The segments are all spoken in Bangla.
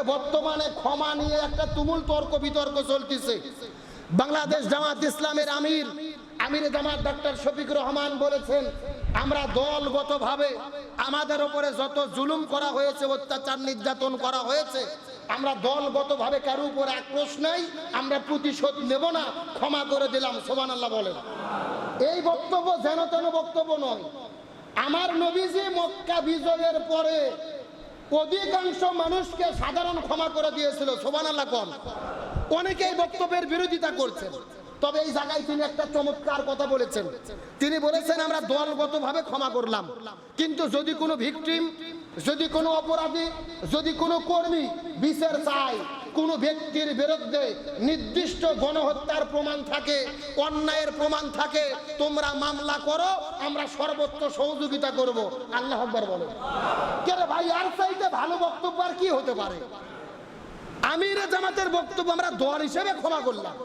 তবে বর্তমানে ক্ষমা নিয়ে একটা তুমুল তর্ক বিতর্ক চলতেছে। বাংলাদেশ জামাত ইসলামের আমির আমির জামাত ডাক্তার শফিক রহমান বলেছেন, আমরা দলগতভাবে আমাদের উপরে যত জুলুম করা হয়েছে, অত্যাচার নির্যাতন করা হয়েছে, আমরা দলগতভাবে কারও উপর আক্রোশ নাই, আমরা প্রতিশোধ নেব না, ক্ষমা করে দিলাম। সোমান আল্লাহ বলেন। এই বক্তব্য যেন তেন বক্তব্য নয়। আমার নবীজি মক্কা বিজয়ের পরে অধিকাংশ মানুষকে সাধারণ ক্ষমা করে দিয়েছিল শোভান আল্লাহ কন। অনেকে এই বক্তব্যের বিরোধিতা করছেন। তবে এই জায়গায় তিনি একটা চমৎকার কথা বলেছেন। তিনি বলেছেন, আমরা দলগতভাবে ক্ষমা করলাম। কিন্তু যদি কোনো ভিকটিম, যদি কোনো অপরাধী, যদি কোনো কর্মী বিচার চায় কোনো ব্যক্তির বিরুদ্ধে নির্দিষ্ট গণহত্যার প্রমাণ থাকে, অন্যায়ের প্রমাণ থাকে, তোমরা মামলা করো, আমরা সর্বোচ্চ সহযোগিতা করব। আল্লাহ আকবার বলো কেন ভাই, আর চাইতে ভালো বক্তব্য আর কি হতে পারে? আমির জামাতের বক্তব্য আমরা দল হিসেবে ক্ষমা করলাম।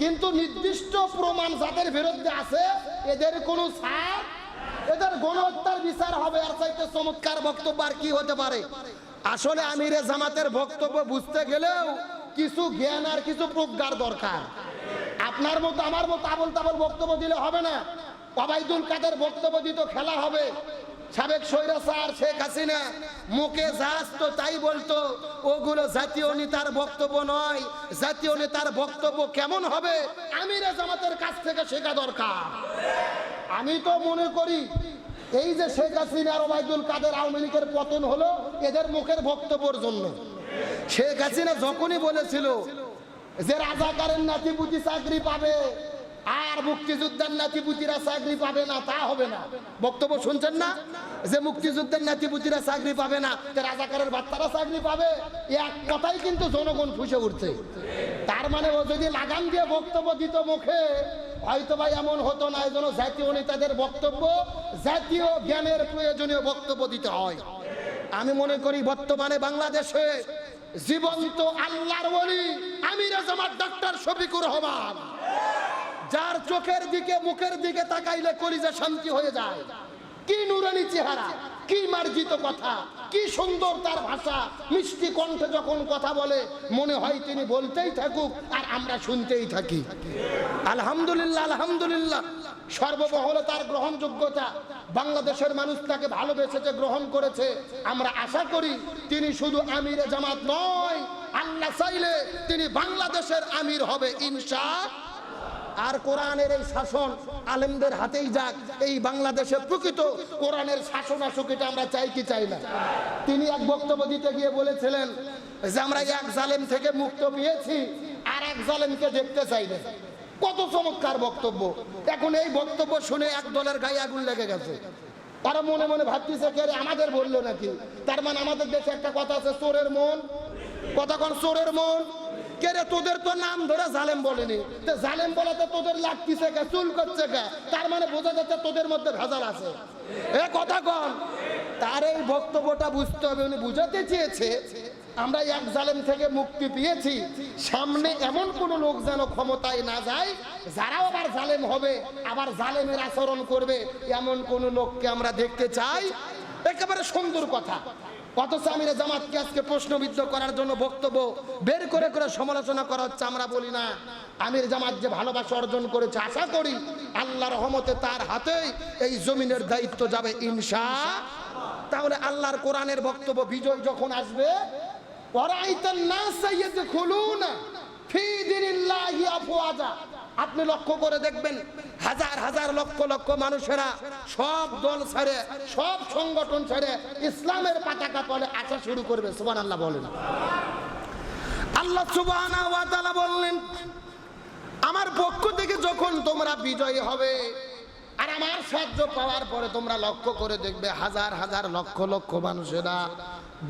কিন্তু নির্দিষ্ট প্রমাণ যাদের বিরুদ্ধে আছে, এদের কোনো ছাড়, এদের গণহত্যার বিচার হবে, আর চাইতে চমৎকার বক্তব্য আর কি হতে পারে? আসলে আমিরে জামাতের বক্তব্য বুঝতে গেলেও কিছু জ্ঞান আর কিছু প্রজ্ঞার দরকার। আপনার মতো, আমার মতো আবল তাবল বক্তব্য দিলে হবে না। অবাইদুল কাদের বক্তব্য দিত, খেলা হবে। সাবেক স্বৈরাচার শেখ হাসিনা, মুখে যাস তো তাই বলতো, ওগুলো জাতীয় নেতার বক্তব্য নয়। জাতীয় নেতার বক্তব্য কেমন হবে? আমিরে জামাতের কাছ থেকে শেখা দরকার। আমি তো মনে করি এই যে শেখ হাসিনা আর ওবায়দুল কাদের আওয়ামী লীগের পতন হলো, এদের মুখের বক্তব্যের জন্য। শেখ হাসিনা যখনই বলেছিল যে রাজাকারের নাতিপুতি চাকরি পাবে, আর মুক্তিযোদ্ধার নাতিপুতিরা চাকরি পাবে না, তা হবে না। বক্তব্য শুনছেন না? যে মুক্তিযুদ্ধের নাতিপুতিরা চাকরি পাবে না রাজাকারের বাচ্চারা চাকরি পাবে এক কথাই কিন্তু জনগণ ফুসে উঠছে। তার মানে ও যদি লাগাম দিয়ে বক্তব্য দিত মুখে হয়তো ভাই এমন হতো না, এজন্য জাতীয় নেতাদের বক্তব্য, জাতীয় জ্ঞানের প্রয়োজনীয় বক্তব্য দিতে হয়। আমি মনে করি বর্তমানে বাংলাদেশে জীবন্ত আল্লাহর বলি আমি জামাত ডক্টর শফিকুর রহমান। যার চোখের দিকে, মুখের দিকে তাকাইলে করি যে শান্তি হয়ে যায়। কি নুরানি চেহারা, কি মার্জিত কথা, কি সুন্দর তার ভাষা, মিষ্টি কণ্ঠে যখন কথা বলে, মনে হয় তিনি বলতেই থাকুক আর আমরা শুনতেই থাকি। আলহামদুলিল্লাহ আলহামদুলিল্লাহ সর্বমহলে তার গ্রহণযোগ্যতা, বাংলাদেশের মানুষ তাকে ভালোবেসেছে গ্রহণ করেছে, আমরা আশা করি তিনি শুধু আমিরে জামাত নয়, আল্লাহ চাইলে তিনি বাংলাদেশের আমির হবে, ইনশা আর কোরআনের এই শাসন আলেমদের হাতেই যাক, এই বাংলাদেশে প্রকৃত কোরআনের শাসন আসুক, এটা আমরা চাই কি চাই না। তিনি এক বক্তব্য দিতে গিয়ে বলেছিলেন যে, আমরা এক জালেম থেকে মুক্ত পেয়েছি, আর এক জালেমকে দেখতে চাই না। কত চমৎকার বক্তব্য। এখন এই বক্তব্য শুনে এক দলের গায়ে আগুন লেগে গেছে। তারা মনে মনে ভাবতেছে, কে আমাদের বলল নাকি? তার মানে আমাদের দেশে একটা কথা আছে, চোরের মন। কথা কোন, চোরের মন। তোদের তো নাম ধরে জালেম বলেনি? জালেম বলাতে তোদের চুল করছে তার মানে বোঝা যাচ্ছে তোদের মধ্যে ভেজাল আছে। এ কথা কন। তার এই বক্তব্যটা বুঝতে হবে, উনি বুঝাতে চেয়েছে, আমরা এক জালেম থেকে মুক্তি পেয়েছি। সামনে এমন কোন লোক যেন ক্ষমতায় না যায়, যারাও আবার জালেম হবে, আবার জালেমের আচরণ করবে, এমন কোন লোককে আমরা দেখতে চাই। একেবারে সুন্দর কথা। অথচ আমির জামাতকে আজকে প্রশ্নবিদ্ধ করার জন্য বক্তব্য বের করে করে সমালোচনা করা হচ্ছে, আমরা বলি না। আমির জামাত যে ভালোবাসা অর্জন করেছে, আশা করি আল্লাহ রহমতে তার হাতেই এই জমিনের দায়িত্ব যাবে ইনশা তাহলে আল্লাহর কোরআনের বক্তব্য বিজয় যখন আসবে আফওয়াজা। আপনি লক্ষ্য করে দেখবেন হাজার হাজার লক্ষ লক্ষ মানুষেরা সব দল ছেড়ে, সব সংগঠন ছেড়ে ইসলামের পতাকা তলে আসা শুরু করবে সুবান আল্লাহ বলেন আল্লাহ তাআলা বললেন, আমার পক্ষ থেকে যখন তোমরা বিজয়ী হবে আর আমার সাহায্য পাওয়ার পরে তোমরা লক্ষ্য করে দেখবে হাজার হাজার লক্ষ লক্ষ মানুষেরা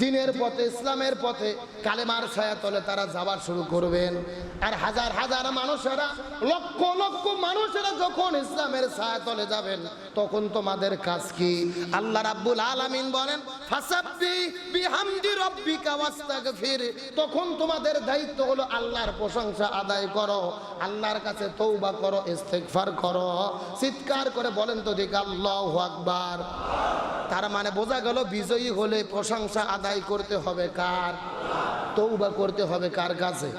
দিনের পথে, ইসলামের পথে কালেমার ছায়া তলে তারা যাবার শুরু করবেন। আর হাজার হাজার মানুষেরা, লক্ষ লক্ষ মানুষেরা যখন ইসলামের ছায়া তলে যাবেন, তখন তোমাদের কাজ কি? আল্লাহ রাব্বুল আলামিন বলেন তখন তোমাদের দায়িত্ব হলো আল্লাহর প্রশংসা আদায় করো, আল্লাহর কাছে তৌবা করো, ইস্তেগফার করো। চিৎকার করে বলেন তো দিক আল্লাহু আকবার। তার মানে বোঝা গেল, বিজয়ী হলে প্রশংসা আদায় করতে হবে কার? তৌবা করতে হবে কার কাছে?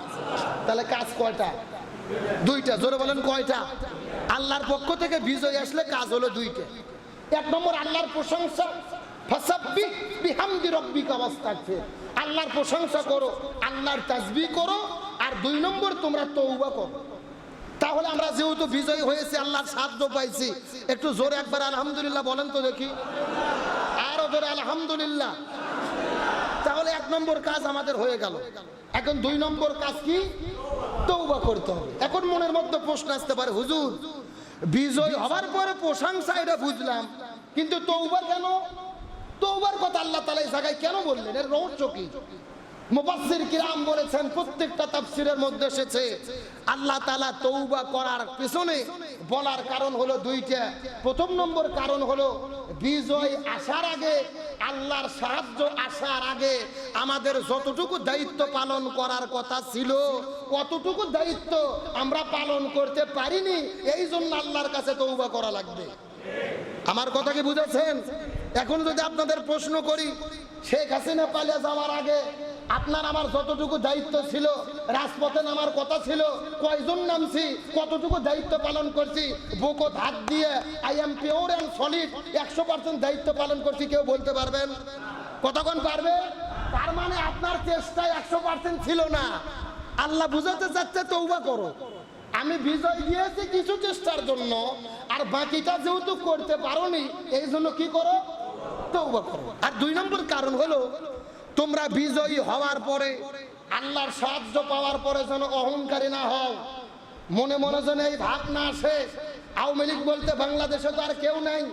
তাহলে কাজ কয়টা? দুইটা। জোরে বলেন কয়টা? আল্লাহর পক্ষ থেকে বিজয় আসলে কাজ হলো দুইটা। এক নম্বর, আল্লাহর প্রশংসা। আল্লাহর প্রশংসা করো, আল্লাহর তাসবিহ করো, আর দুই নম্বর, তোমরা তৌবা করো। তাহলে আমরা যেহেতু বিজয়ী হয়েছি, আল্লাহর সাহায্য পাইছি, একটু জোরে একবার আলহামদুলিল্লাহ বলেন তো দেখি। আরও জোরে আলহামদুলিল্লাহ। তাহলে এক নম্বর কাজ আমাদের হয়ে গেল। এখন দুই নম্বর কাজ কি? তৌবা করতে হবে। এখন মনের মধ্যে প্রশ্ন আসতে পারে, হুজুর, বিজয় হবার পরে প্রশংসা এটা বুঝলাম, কিন্তু তৌবা কেন? তৌবার কথা আল্লাহ তালা এই জায়গায় কেন বললেন? এর রহস্য কি? কিরাম বলেছেন, প্রত্যেকটা মধ্যে এসেছে, আল্লাহ করার পিছনে বলার কারণ দুইটা। প্রথম নম্বর কারণ বিজয় আসার আগে, আল্লাহর সাহায্য আসার আগে আমাদের যতটুকু দায়িত্ব পালন করার কথা ছিল কতটুকু দায়িত্ব আমরা পালন করতে পারিনি এই জন্য আল্লাহর কাছে তৌবা করা লাগবে। আমার কথা কি বুঝেছেন? এখন যদি আপনাদের প্রশ্ন করি, শেখ হাসিনা পালিয়ে যাওয়ার আগে আপনার আমার যতটুকু দায়িত্ব ছিল, রাজপথে নামার কথা ছিল, কয়জন নামছি, কতটুকু দায়িত্ব পালন করছি, বুকো হাত দিয়ে I am pure and solid একশো পার্সেন্ট দায়িত্ব পালন করছি, কেউ বলতে পারবেন? কতক্ষণ পারবে? তার মানে আপনার চেষ্টা একশো পার্সেন্ট ছিল না। আল্লাহ বুঝাতে চাচ্ছে তৌবা করো। আমি বিজয় দিয়েছি কিছু চেষ্টার জন্য, আর বাকিটা যেহেতু করতে পারোনি এই জন্য কি করো? তৌবা করো। আর দুই নম্বর কারণ হলো তোমরা বিজয়ী হওয়ার পরে, আল্লাহর সাহায্য পাওয়ার পরে যেন অহংকারী না হও। মনে মনে যেন এই ভাব না আসে। আওয়ামী লীগ বলতে বাংলাদেশে তো আর কেউ নেই।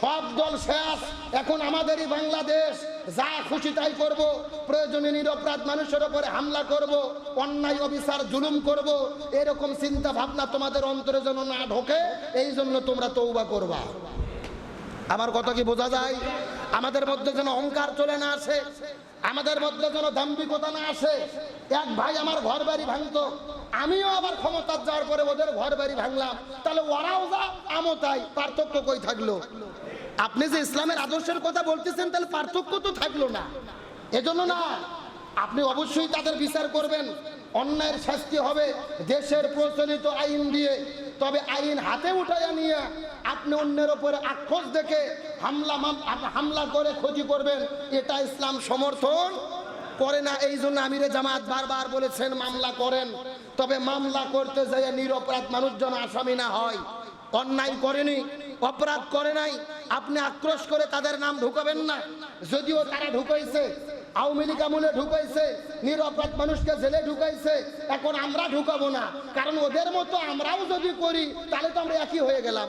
সব দল শেষ। এখন আমাদেরই বাংলাদেশ। যা খুশি তাই করব। প্রয়োজনে নিরপরাধ মানুষের ওপরে হামলা করব। অন্যায়, অবিচার, জুলুম করব। এরকম চিন্তা ভাবনা তোমাদের অন্তরে যেন না ঢোকে, এই জন্য তোমরা তৌবা করবা। আমার কথা কি বোঝা যায়? আমাদের মধ্যে যেন অহংকার চলে না আসে, আমাদের মধ্যে যেন দাম্ভিকতা না আসে। এক ভাই আমার ঘর বাড়ি ভাঙতো, আমিও আবার ক্ষমতার যাওয়ার পরে ওদের ঘর বাড়ি ভাঙলাম। তাহলে ওরাও যা, আমও তাই, পার্থক্য কই থাকল? আপনি যে ইসলামের আদর্শের কথা বলতেছেন, তাহলে পার্থক্য তো থাকল না। এজন্য না, আপনি অবশ্যই তাদের বিচার করবেন। অন্যায়ের শাস্তি হবে দেশের প্রচলিত আইন দিয়ে। তবে আইন হাতে উঠাইয়া নিয়ে আপনি অন্যের উপরে আক্রোশ দেখে হামলা হামলা করে ক্ষতি করবেন, এটা ইসলাম সমর্থন করে না। এই জন্য আমিরে জামাত বারবার বলেছেন, মামলা করেন। তবে মামলা করতে যাই নিরপরাধ মানুষজন আসামি না হয়। অন্যায় করেনি, অপরাধ করে নাই। আপনি আক্রোশ করে তাদের নাম ঢুকাবেন না। যদিও তারা ঢুকাইছে আওয়ামী লীগ আমলে ঢুকাইছে নিরপরাধ মানুষকে জেলে ঢুকাইছে, এখন আমরা ঢুকাবো না। কারণ ওদের মতো আমরাও যদি করি, তাহলে তো আমরা একই হয়ে গেলাম।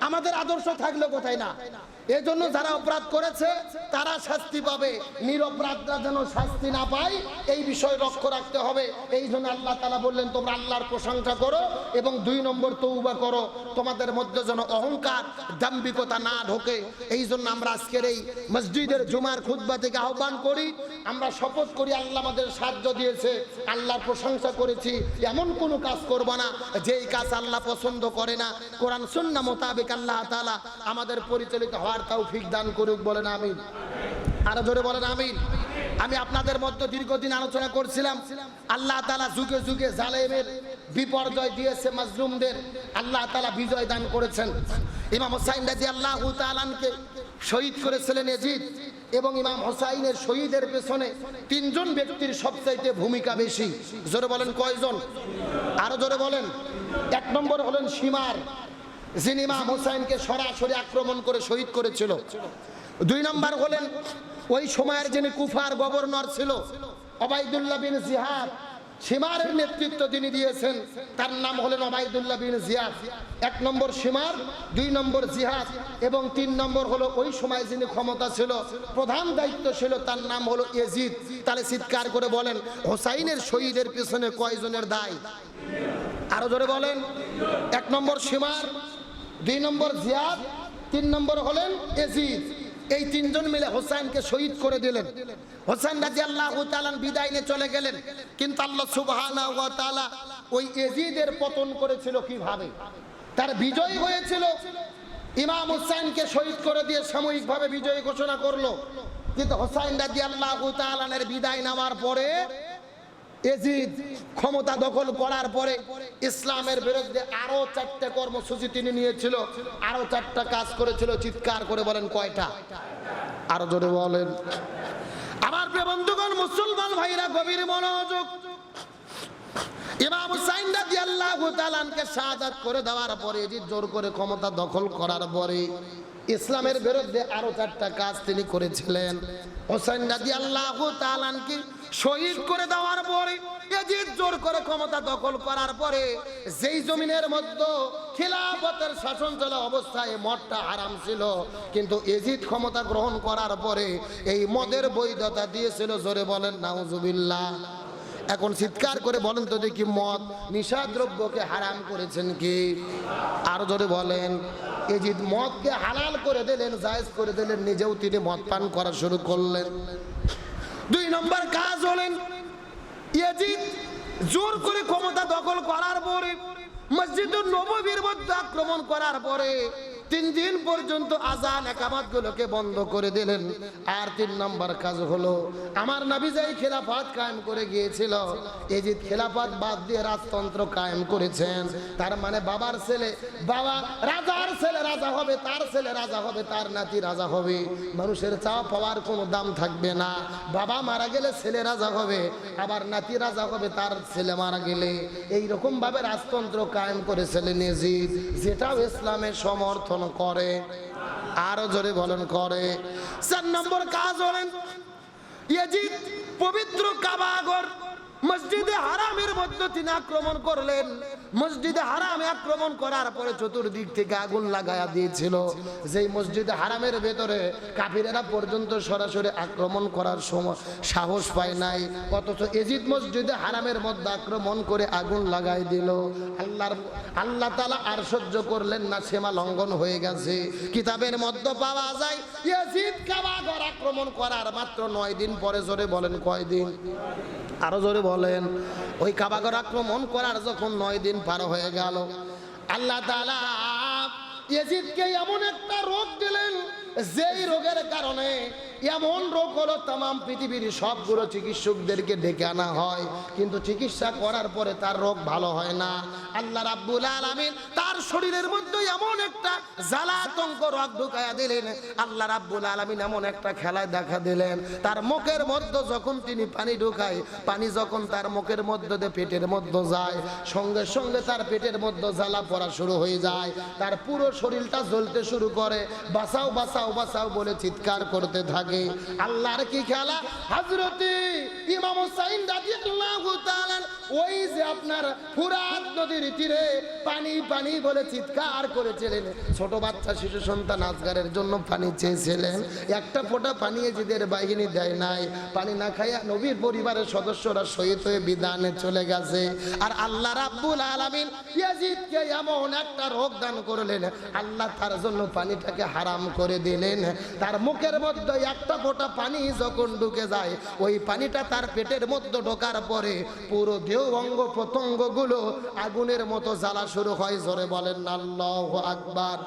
আমাদের আদর্শ থাকলে কোথায় না? এই জন্য যারা অপরাধ করেছে, তারা শাস্তি পাবে। নিরপরাধরা যেন শাস্তি না পায়, এই বিষয় লক্ষ্য রাখতে হবে। এই জন্য আল্লাহ তালা বললেন, তোমরা আল্লাহর প্রশংসা করো এবং দুই নম্বর তৌবা করো। তোমাদের মধ্যে যেন অহংকার, দাম্ভিকতা না ঢোকে। এই জন্য আমরা আজকের এই মসজিদের জুমার খুতবা থেকে আহ্বান করি। আমরা শপথ করি, আল্লাহ আমাদের সাহায্য দিয়েছে। আল্লাহর প্রশংসা করেছি। এমন কোনো কাজ করব না। যেই কাজ আল্লাহ পছন্দ করে না। কোরআন সুন্না মোতাবেক আল্লাহ তাআলা আমাদের পরিচালিত হওয়ার তৌফিক দান করুক, বলেন আমিন। আরও জোরে বলেন আমিন। আমি আপনাদের মধ্যে দীর্ঘদিন আলোচনা করছিলাম, আল্লাহ তালা যুগে যুগে জালেমের বিপর্যয় দিয়েছে মাজলুমদের, আল্লাহ তালা বিজয় দান করেছেন। ইমাম হোসাইন রাজি আল্লাহ তালানকে শহীদ করেছিলেন এজিদ এবং ইমাম হোসাইনের শহীদের পেছনে তিনজন ব্যক্তির সবচাইতে ভূমিকা বেশি। জোরে বলেন কয়জন? আরও জোরে বলেন। এক নম্বর হলেন সীমার। যিনি ইমাম হোসাইনকে সরাসরি আক্রমণ করে শহীদ করেছিল। দুই নম্বর হলেন, ওই সময়ের যিনি কুফার গভর্নর ছিল অবাইদুল্লাহ বিন জিহাদ, সীমারের নেতৃত্ব তিনি দিয়েছেন। তার নাম হলেন অবাইদুল্লাহ বিন জিয়াদ এক নম্বর সীমার, দুই নম্বর জিহাদ, এবং তিন নম্বর হলো ওই সময় যিনি ক্ষমতা ছিল, প্রধান দায়িত্ব ছিল, তার নাম হলো এজিদ তাহলে চিৎকার করে বলেন, হোসাইনের শহীদের পেছনে কয়জনের দায়? আরও জোরে বলেন, এক নম্বর সীমার দুই নম্বর জিয়াদ, তিন নম্বর হলেন এজিদ। এই তিনজন মিলে হোসাইনকে শহীদ করে দিলেন। হোসেন রাজি আল্লাহ বিদায় নিয়ে চলে গেলেন। কিন্তু আল্লাহ তাআলা ওই এজিদের পতন করেছিল কীভাবে? তার বিজয় হয়েছিল। ইমাম হুসাইনকে শহীদ করে দিয়ে সাময়িকভাবে বিজয় ঘোষণা করল। কিন্তু হোসাইন রাজি আল্লাহ বিদায় নেওয়ার পরে এজিদ ক্ষমতা দখল করার পরে ইসলামের বিরুদ্ধে আরও চারটে কর্মসূচি তিনি নিয়েছিল, আরও চারটা কাজ করেছিল, চিৎকার করে বলেন কয়টা? আরও জোরে বলেন। আমার বন্ধুগণ, মুসলমান ভাইরা, গভীর মনোযোগ। ইমাম হুসাইন রাদিয়াল্লাহু তাআলাকে শাহাদাত করে দেওয়ার পরে, এজিদ জোর করে ক্ষমতা দখল করার পরে ইসলামের বিরুদ্ধে আরও চারটা কাজ তিনি করেছিলেন। হোসেন রাদিয়াল্লাহু তাআলাকে শহীদ করে দেওয়ার পরে, এজিদ জোর করে ক্ষমতা দখল করার পরে, যেই জমিনের মধ্যে খিলাফতের শাসন চলা অবস্থায় মদটা হারাম ছিল, কিন্তু এজিদ ক্ষমতা গ্রহণ করার পরে এই মদের বৈধতা দিয়েছিল, জোরে বলেন, নাউজুবিল্লাহ। এখন চিৎকার করে বলেন তো দেখি মদ নিশা দ্রব্যকে হারাম করেছেন কি? আরও জোরে বলেন, এজিদ মদকে হালাল করে দিলেন, জায়েজ করে দিলেন, নিজেও তিনি মদ পান করা শুরু করলেন। দুই নম্বর কাজ হলেন জোর করে ক্ষমতা দখল করার পরে মসজিদ নবীর মধ্যে আক্রমণ করার পরে তিন দিন পর্যন্ত আজান একামত গুলোকে বন্ধ করে দিলেন। আর তিন নম্বর কাজ হলো, আমার নবী যাই খেলাফাত কায়েম করে গিয়েছিল, এজিদ খেলাফাত বাদ দিয়ে রাজতন্ত্র কায়েম করেছেন। তার মানে বাবার ছেলে, বাবা রাজার ছেলে রাজা হবে, তার ছেলে রাজা হবে, তার নাতি রাজা হবে। মানুষের চাওয়া পাওয়ার কোনো দাম থাকবে না। বাবা মারা গেলে ছেলে রাজা হবে, আবার নাতি রাজা হবে, তার ছেলে মারা গেলে। এইরকমভাবে রাজতন্ত্র কায়েম করেছিলেন এজিদ। যেটাও ইসলামের সমর্থন করে, আরও জোরে বলেন করে। চার নম্বর কাজ হলেন পবিত্র কাবাগর মসজিদে হারামের মধ্যে তিনি আক্রমণ করলেন। মসজিদে হারামে আক্রমণ করার পরে চতুর্দিক থেকে আগুন লাগায়া দিয়েছিল। যেই মসজিদে হারামের ভেতরে কাফিরেরা পর্যন্ত সরাসরি আক্রমণ করার সময় সাহস পায় নাই, অথচ এজিদ মসজিদে হারামের মধ্যে আক্রমণ করে আগুন লাগাই দিল। আল্লাহর, আল্লাহ তালা আর সহ্য করলেন না, সীমা লঙ্ঘন হয়ে গেছে। কিতাবের মধ্যে পাওয়া যায় ইয়াজিদ কাবাগর আক্রমণ করার মাত্র নয় দিন পরে জোরে বলেন, কয় দিন? আরও জোরে বলেন, ওই কাবাগর আক্রমণ করার যখন নয় দিন পার হয়ে গেল। আল্লাহ ইয়াজিদকে এমন একটা রোগ দিলেন যেই রোগের কারণে এমন রোগ হলো তাম পৃথিবীর সবগুলো চিকিৎসকদেরকে ডেকে আনা হয়। কিন্তু চিকিৎসা করার পরে তার রোগ ভালো হয় না। আল্লাহ রাব্বুল আলামিন তার শরীরের মধ্যে এমন একটা জ্বালাতঙ্ক রোগ ঢুকায়া দিলেন। আল্লাহ রাব্বুল আলামিন এমন একটা খেলায় দেখা দিলেন। তার মুখের মধ্যে যখন তিনি পানি ঢুকায়, পানি যখন তার মুখের মধ্যে দিয়ে পেটের মধ্যে যায়, সঙ্গে সঙ্গে তার পেটের মধ্যে জ্বালা পড়া শুরু হয়ে যায়। তার পুরো শরীরটা জ্বলতে শুরু করে। বাঁচাও বাঁচাও বাঁচাও বলে চিৎকার করতে থাকে। আল্লাহর কি খেলা? ইমাম হুসাইন রাদিয়াল্লাহু তাআলা, ওই যে আপনার ফুরাত নদীর তীরে পানি পানি বলে চিৎকার করেছিলেন। ছোট বাচ্চা, শিশু, সন্তান আজগারের জন্য পানি চেয়েছিলেন। একটা ফোঁটা পানি বাহিনী দেয় নাই। পানি না খাইয়া নবীর পরিবারের সদস্যরা শহীদ হয়ে বিধানে চলে গেছে। আর আল্লাহ রাব্বুল আলামিন ইয়াজিদকে এমন একটা রোগ দান করলেন। আল্লাহ তার জন্য পানিটাকে হারাম করে দিলেন। তার মুখের মধ্যে একটা ফোঁটা পানি যখন ঢুকে যায়, ওই পানিটা তার পেটের মধ্যে ঢোকার পরে পুরো দেহ অঙ্গ প্রত্যঙ্গ আগুনের মতো জ্বালা শুরু হয়। জোরে বলেন, আল্লাহ আকবার।